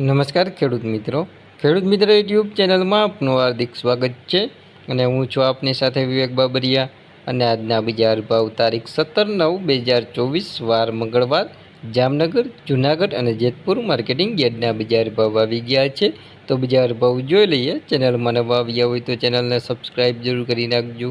નમસ્કાર ખેડૂત મિત્રો. ખેડૂત મિત્ર યુટ્યુબ ચેનલમાં આપનું હાર્દિક સ્વાગત છે અને હું છું આપની સાથે વિવેક બાબરિયા અને આજના બજાર ભાવ તારીખ સત્તર નવ બે હજાર ચોવીસ વાર મંગળવાર જામનગર, જુનાગઢ અને જેતપુર માર્કેટિંગ યાર્ડના બજાર ભાવ આવી ગયા છે. તો બજાર ભાવ જોઈ લઈએ. ચેનલમાં નવા આવ્યા હોય તો ચેનલને સબસ્ક્રાઈબ જરૂર કરી નાખજો.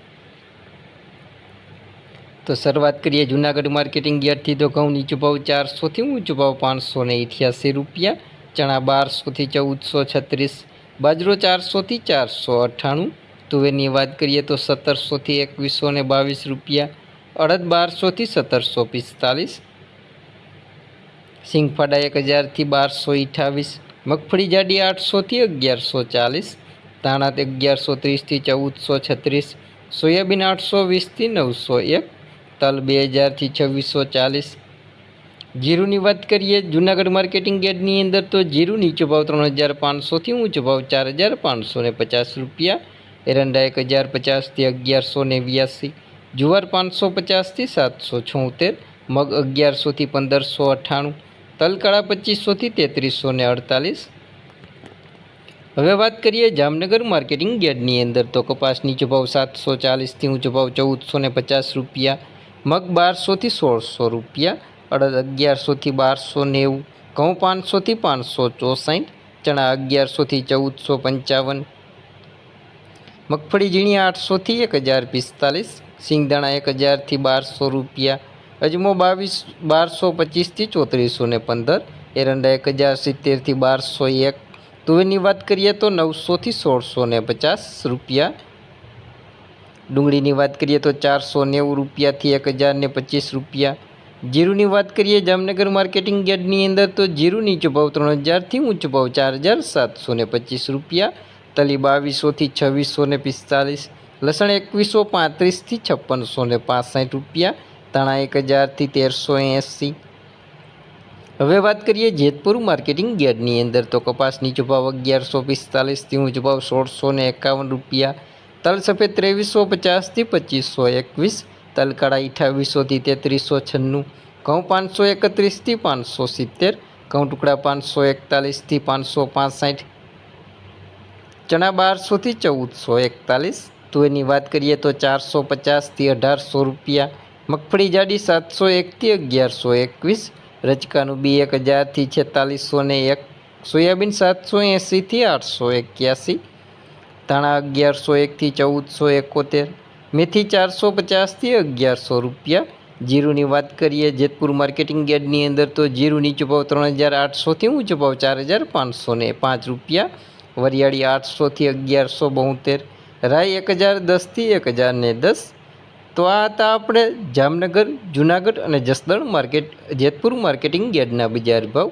તો શરૂઆત કરીએ જુનાગઢ માર્કેટિંગ યાર્ડથી. તો ઘઉં નીચો ભાવ ચારસોથી ઊંચો ભાવ પાંચસો ને અઠ્યાસી રૂપિયા, ચણા બારસોથી ચૌદસો છત્રીસ, બાજરો ચારસોથી ચારસો અઠ્ઠાણું. તુવેરની વાત કરીએ તો સત્તરસોથી એકવીસો ને બાવીસ રૂપિયા, અડદ બારસોથી સત્તરસો પિસ્તાલીસ, સિંગફાડા એક હજારથી બારસો અઠાવીસ મગફળી જાડી આઠસોથી અગિયારસો ચાલીસ તાણાત અગિયારસો ત્રીસથી ચૌદસો છત્રીસ, સોયાબીન આઠસો વીસથી નવસો એક તલ બે હજારથી છવ્વીસો ચાલીસ. જીરુની વાત કરીએ, જુનાગઢ માર્કેટિંગ યાર્ડની અંદર તો જીરુ નીચો ભાવ ત્રણ હજાર પાંચસોથી ઊંચો ભાવ ચાર હજાર પાંચસો ને પચાસ રૂપિયા. એરંડા એક હજાર પચાસથી અગિયારસો ને વ્યાસી જુવાર પાંચસો પચાસથી સાતસો છોતેર. મગ અગિયારસોથી પંદરસો અઠ્ઠાણું. તલકાળા પચીસોથી તેત્રીસો ને અડતાલીસ. હવે વાત કરીએ જામનગર માર્કેટિંગ યાર્ડની અંદર તો કપાસ નીચો ભાવ સાતસો ચાલીસથી ઊંચો ભાવ ચૌદસો ને પચાસ રૂપિયા. મગ બારસોથી સોળસો રૂપિયા, અડદ અગિયારસોથી બારસો નેવું, ઘઉં પાંચસોથી પાંચસો ચોસાઠ, ચણા અગિયારસોથી ચૌદસો પંચાવન, મગફળી ઝીણી આઠસોથી એક હજાર પિસ્તાલીસ, સિંગદાણા એક હજારથી બારસો રૂપિયા, અજમો બાવીસ, બારસો પચીસથી ચોત્રીસો ને પંદર, એરંડા એક હજાર સિત્તેરથી બારસો એક. તુવેરની વાત કરીએ તો નવસોથી સોળસો ને પચાસ રૂપિયા. ડુંગળીની વાત કરીએ તો ચારસો નેવું રૂપિયાથી એક હજાર ને પચીસ રૂપિયા. જીરુની વાત કરીએ જામનગર માર્કેટિંગ યાર્ડની અંદર તો જીરું નીચો ભાવ ત્રણ હજારથી ઊંચો ભાવ ચાર હજાર સાતસો ને પચીસ રૂપિયા. તલી બાવીસોથી છવ્વીસો ને પિસ્તાલીસ, લસણ એકવીસો પાંત્રીસથી છપ્પનસો ને પાંસઠ રૂપિયા, ધાણા એક હજારથી તેરસો એંસી. હવે વાત કરીએ જેતપુર માર્કેટિંગ યાર્ડની અંદર તો કપાસ નીચો ભાવ અગિયારસો પિસ્તાલીસથી ઊંચો ભાવ સોળસો ને એકાવન રૂપિયા. તલ સફેદ ત્રેવીસો પચાસથી પચીસો એકવીસ તલકાળા અઠાવીસોથી તેત્રીસો છન્નું ઘઉં પાંચસો એકત્રીસથી પાંચસો સિત્તેર ઘઉં ટુકડા પાંચસો એકતાલીસથી પાંચસો પાંસઠ ચણા બારસોથી ચૌદસો એકતાલીસ, તુવેરની વાત કરીએ તો ચારસો પચાસથી અઢારસો રૂપિયા, મગફળી જાડી સાતસો એકથી અગિયારસો એકવીસ રચકાનું બી એક હજારથી છેતાલીસો ને એક, સોયાબીન સાતસો એંસીથી આઠસો એક્યાસી ધાણા અગિયારસો એકથી ચૌદસો એકોતેર. મેથી ચારસો પચાસથી અગિયારસો રૂપિયા. જીરુની વાત કરીએ જેતપુર માર્કેટિંગ યાર્ડની અંદર તો જીરું નીચો ભાવ ત્રણ હજાર આઠસોથી ઊંચો ભાવ ચાર હજાર પાંચસો ને પાંચ રૂપિયા. વરિયાળી આઠસોથી અગિયારસો બોતેર. રાઈ એક હજાર દસથી એક હજાર ને દસ. તો આ હતા આપણે જામનગર, જુનાગઢ અને જસદણ માર્કેટ, જેતપુર માર્કેટિંગ યાર્ડના બજાર ભાવ.